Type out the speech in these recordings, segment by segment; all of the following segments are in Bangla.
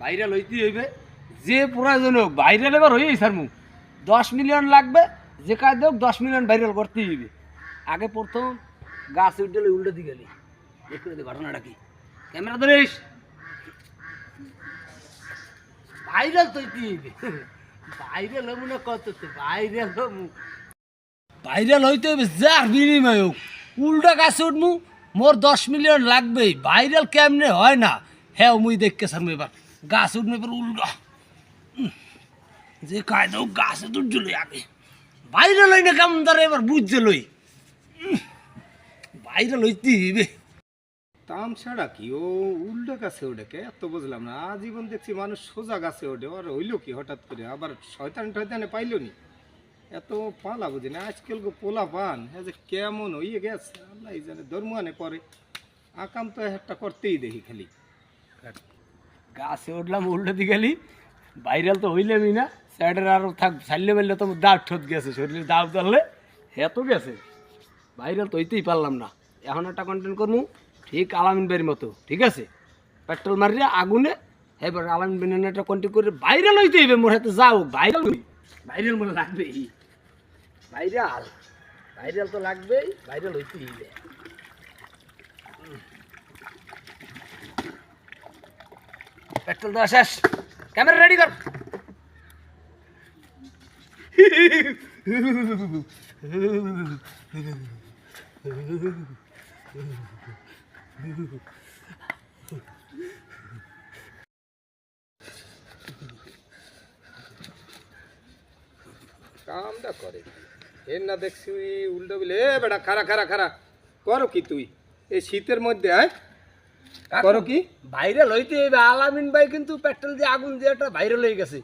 ভাইরাল হইতে হইবে। যে প্রয়োজন হোক ভাইরাল এবার হয়েই স্যার মু দশ মিলিয়ন লাগবে, যে কাজ হোক দশ মিলিয়ন ভাইরাল করতেই হইবে। আগে প্রথম গাছ উঠে উল্টো দিকে গেলি। দেখতে ঘটনাটা কি। ক্যামেরা ধরিস। ভাইরাল তো হইতে হইবে। ভাইরাল হব না কত ভাইরাল হব। ভাইরাল হইতে হবে যার বিনিময় হোক। উল্টা গাছে উঠমু, মোর দশ মিলিয়ন লাগবেই। ভাইরাল কেমনে হয় না হ্যাঁ মুই দেখকে সারমু এবার। গাছ উঠবে এবার উল্টো। যে কায়দা হোক গাছে তুলছ লই আগে বাইরে হই না কেমন তারা এবার বুঝছে লই। ভাইরাল হইতে হইবে। তামসাটা কি? ও উল্টো গাছে ওঠে কে? এত বুঝলাম না। আজীবন দেখছি মানুষ সোজা গাছে ওঠে। আর হইল কি হঠাৎ করে? আবার শয়তান টয়তানে পাইলো নি? এত পালা বুঝি না? আজকাল গো পোলা পান। হ্যাঁ যে কেমন হইয়ে গেছে? আল্লাহ জানে ধর্মানে পরে আকাম তো একটা করতেই দেখি খালি। গাছে উঠলাম, উল্টো দিকে গেলি ভাইরাল তো হইলামই না স্যারের আর থাক ছাড়লে মারলে তো দাঁত ঠোঁত গেছে শরীরে দাব ধরলে হ্যাঁ তো গেছে। ভাইরাল তো হইতেই পারলাম না। এখন একটা কন্টেন্ট করব ঠিক আলামিন বের মতো, ঠিক আছে? পেট্রোল মারিয়ে আগুনে, এবার আলামিন বের একটা কন্টেন্ট করে ভাইরাল হইতে হইবে মোর হাতে যাও ভাইরাল ভাইরাল মনে লাগবেই। ভাইরাল ভাইরাল তো লাগবেই ভাইরাল হইতেই হইবে পেট্রোল দেওয়া শেষ। ক্যামেরা রেডি কর। কামটা করে। এর না দেখছি উল্টো বিলে। এ বেটা খারা খারা খারা করো কি তুই? এই শীতের মধ্যে, আয়। করো কি? ভাইরাল হইতে হইবে আলামিন ভাই কিন্তু পেট্রোল দিয়ে আগুন দিয়ে একটা ভাইরাল হয়ে গেছে।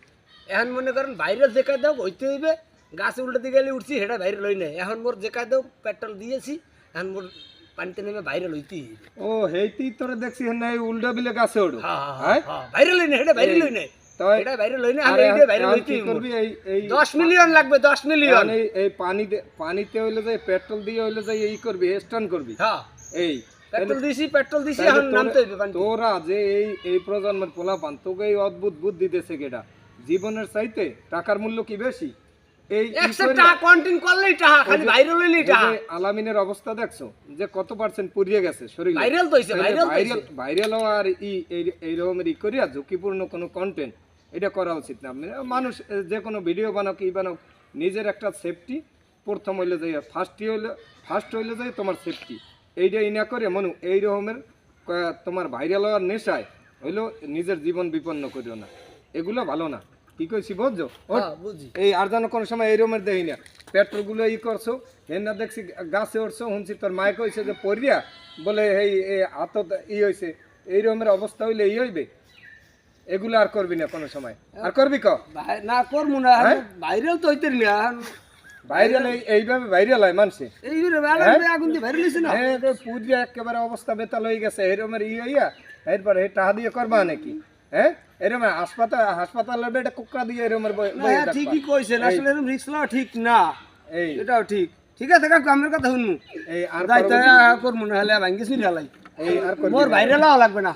এখন মনে করেন ভাইরাল কাজ দাও হইতে হইবে গাছে উল্টো দিকে গেলে উঠছি সেটা ভাইরাল হই নাই। এখন মোর কাজ দাও পেট্রোল দিয়েছি এখন মোর পানিতে নেমে ভাইরাল ও হেইতেই তোরে দেখছি না উল্টো বিলে গাছে হ্যাঁ হ্যাঁ হ্যাঁ? ভাইরাল হই না সেটা ভাইরাল হই না পানিতে হইলে যাই পেট্রোল দিয়ে হইলে যাই এই করবি স্টান করবি? হ্যাঁ। এই পেট্রোল দিছি পেট্রোল দিছি এখন নামতে তোরা যে এই এই প্রজন্মের পোলা পান তোকে এই অদ্ভুত বুদ্ধি দিতেছে কেটা জীবনের চাইতে টাকার মূল্য কি বেশি? এই করলেই টাকা খালি ভাইরাল হইলেই টাকা। আলামিনের অবস্থা দেখছ যে কত পার্সেন্ট পুড়িয়ে গেছে শরীর? ভাইরাল তো হইছে ভাইরাল ভাইরাল হওয়ার ই এই- এই রকমের ই করিয়া ঝুঁকিপূর্ণ কোনো কন্টেন্ট এটা করা উচিত না। আপনি মানুষ যে কোনো ভিডিও বানাও কি বানাও নিজের একটা সেফটি প্রথম হইলে যাই ফার্স্টই হইলে ফার্স্ট হইলে যাই তোমার সেফটি এইটা ই না করে মনু এই রকমের তোমার ভাইরাল হওয়ার নেশায় হইল নিজের জীবন বিপন্ন করিও না। এগুলো ভালো না। কি কইছি বুঝছ। হ্যাঁ এই আর যেন কোনো সময় এই রকমের দেই না। পেট্রোলগুলো ই করছ হেন না দেখছি গাছে উঠছো শুনছি তোর মায়ে কইছে যে পড়িয়া বলে এই হাতত ই হইছে। এই রকমের অবস্থা হইলে ই হইবে? এগুলো আর করবি না কোনো সময়। আর করবি ক? না করব না হ্যাঁ? ভাইরাল তো হইতে না। ভাইরাল এইভাবে ভাইরাল হয় মানুষে। এই যে আগুন দিয়ে ভাইরাল হইছে না? হ্যাঁ রে একেবারে অবস্থা বেতাল হয়ে গেছে। এরকমের ই হইয়া এরপর এই টাকা দিয়ে করবা নাকি? হ্যাঁ? এরকম হাসপাতাল হাসপাতালের বেডে কুকরা দিয়ে থাকবা। ঠিকই কইছেন। আসলে রিস্ক লওয়া ঠিক না। এই এটাও ঠিক। ঠিক আছে কাকু আমার কথা শুনমু এই আর যাই তো করবি- না হলে ভাঙ্গি চুরি এই আর মোর ভাইরাল লাগবে না।